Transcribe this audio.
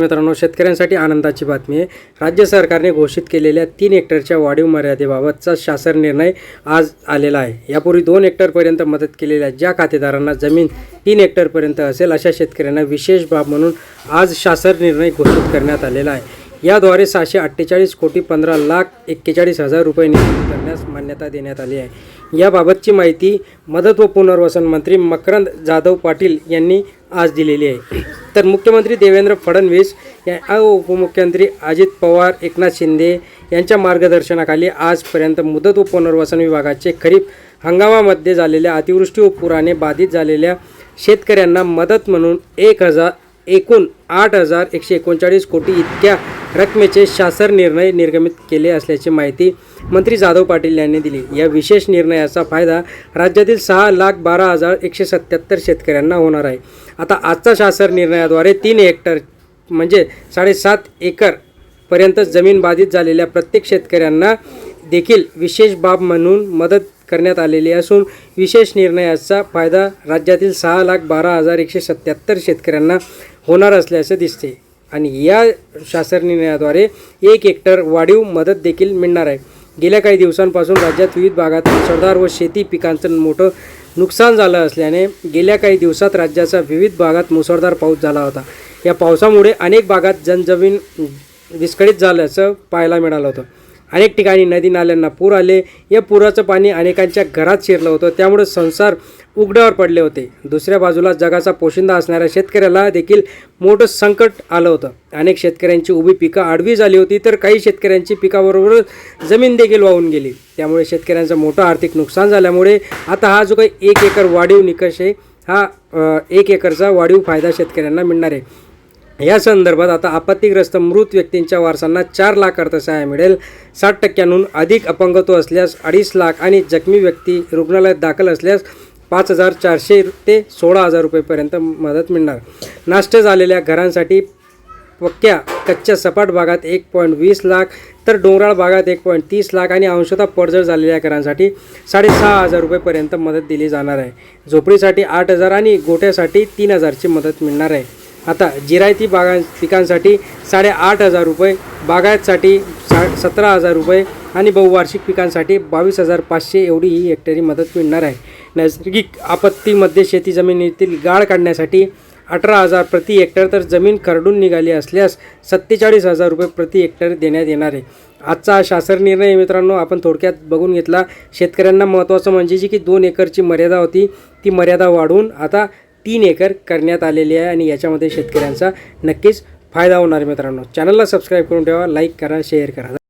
मित्रांनो शेतकऱ्यांसाठी आनंदाची बातमी आहे. राज्य सरकारने घोषित केलेल्या तीन हेक्टरच्या वाढीव मर्यादेबाबतचा शासन निर्णय आज आलेला आहे. यापूर्वी दोन हेक्टरपर्यंत मदत केलेल्या ज्या खातेदारांना जमीन तीन हेक्टरपर्यंत असेल अशा शेतकऱ्यांना विशेष बाब म्हणून आज शासन निर्णय घोषित करण्यात आलेला आहे. याद्वारे सहाशे अठ्ठेचाळीस कोटी पंधरा लाख एक्केचाळीस हजार रुपये निश्चित करण्यास मान्यता देण्यात आली आहे. याबाबतची माहिती मदत व पुनर्वसन मंत्री मकरंद जाधव पाटील यांनी आज दिलेली आहे. तर मुख्यमंत्री देवेंद्र फडणवीस या उपमुख्यमंत्री अजित पवार एकनाथ शिंदे यांच्या मार्गदर्शनाखाली आजपर्यंत मुदत व पुनर्वसन विभागाचे खरीप हंगामामध्ये झालेल्या अतिवृष्टी व पुराने बाधित झालेल्या शेतकऱ्यांना मदत म्हणून एक हजार एकूण आठ हजार एकशे एकोणचाळीस कोटी इतक्या रकमेचे शासन निर्णय निर्गमित केले असल्याची माहिती मंत्री जाधव पाटील यांनी दिली. या विशेष निर्णयाचा फायदा राज्यातील सहा लाख बारा हजार एकशे सत्याहत्तर शेतकऱ्यांना होणार आहे. आता आजचा शासन निर्णयाद्वारे तीन हेक्टर म्हणजे साडेसात एकर पर्यंत जमीन बाधित झालेल्या प्रत्येक शेतकऱ्यांना देखील विशेष बाब म्हणून मदत करण्यात आलेली असून विशेष निर्णयाचा फायदा राज्यातील सहा लाख बारा हजार एकशे सत्याहत्तर शेतकऱ्यांना होणार असल्याचे दिसते. आणि या शासन निर्णयाद्वारे एक हेक्टर वाढीव मदत देखील मिळणार आहे. गेल्या काही दिवसांपासून राज्यात विविध भागात सरदार व शेती पिकांचं मोठं नुकसान झालं असल्याने गेल्या काही दिवसात राज्याच्या विविध भागात मुसळधार पाऊस झाला होता. या पावसामुळे अनेक भागात जनजमीन विस्कळीत झाल्याचं पाहायला मिळालं होतं. अनेक ठिकाणी नदी नाल्यांना पूर आले. या पुराचं पाणी अनेकांच्या घरात शिरलं होतं. त्यामुळे संसार उघड्यावर पडले होते. दुसऱ्या बाजूला जगाचा पोशिंदा असणाऱ्या शेतकऱ्याला देखील मोठं संकट आलं होतं. अनेक शेतकऱ्यांची उभी पिकं आडवी झाली होती तर काही शेतकऱ्यांची पिकाबरोबर जमीन देखील वाहून गेली. त्यामुळे शेतकऱ्यांचं मोठं आर्थिक नुकसान झाल्यामुळे आता हा जो काही एक एकर वाढीव निकष आहे हा एक एकरचा वाढीव फायदा शेतकऱ्यांना मिळणार आहे. या संदर्भात आता आपत्तीग्रस्त मृत व्यक्तींच्या वारसांना चार लाख अर्थसहाय्य मिळेल. साठ टक्क्यांहून अधिक अपंगत्व असल्यास अडीच लाख आणि जखमी व्यक्ती रुग्णालयात दाखल असल्यास पाच हजार चारशे ते सोळा हजार रुपयेपर्यंत मदत मिळणार. नाष्ट झालेल्या घरांसाठी पक्क्या कच्च्या सपाट भागात एक पॉईंट वीस लाख तर डोंगराळ भागात एक पॉईंट तीस लाख आणि अंशतः पडझड झालेल्या घरांसाठी साडेसहा हजार रुपयेपर्यंत मदत दिली जाणार आहे. झोपडीसाठी आठ हजार आणि गोठ्यासाठी तीन हजारची मदत मिळणार आहे. आता जिरायती बागा पिकांसाठी साडेआठ हजार रुपये बागायतसाठी सा सतरा हजार रुपये आणि बहुवार्षिक पिकांसाठी बावीस हजार पाचशे एवढी ही हेक्टरी मदत मिळणार आहे. नैसर्गिक आपत्तीमध्ये शेती जमिनीतील गाळ काढण्यासाठी अठरा हजार प्रति हेक्टर तर जमीन खरडून निघाली असल्यास सत्तेचाळीस हजार रुपये प्रति हेक्टर देण्यात येणार आहे. आजचा हा शासन निर्णय मित्रांनो आपण थोडक्यात बघून घेतला. शेतकऱ्यांना महत्त्वाचं म्हणजे जी की दोन एकरची मर्यादा होती ती मर्यादा वाढवून आता तीन एकर करण्यात आलेली आहे आणि याच्यामध्ये शेतकऱ्यांचा नक्कीच फायदा होणार आहे मित्रांनो. चॅनलला सबस्क्राईब करून ठेवा लाईक करा शेअर करा.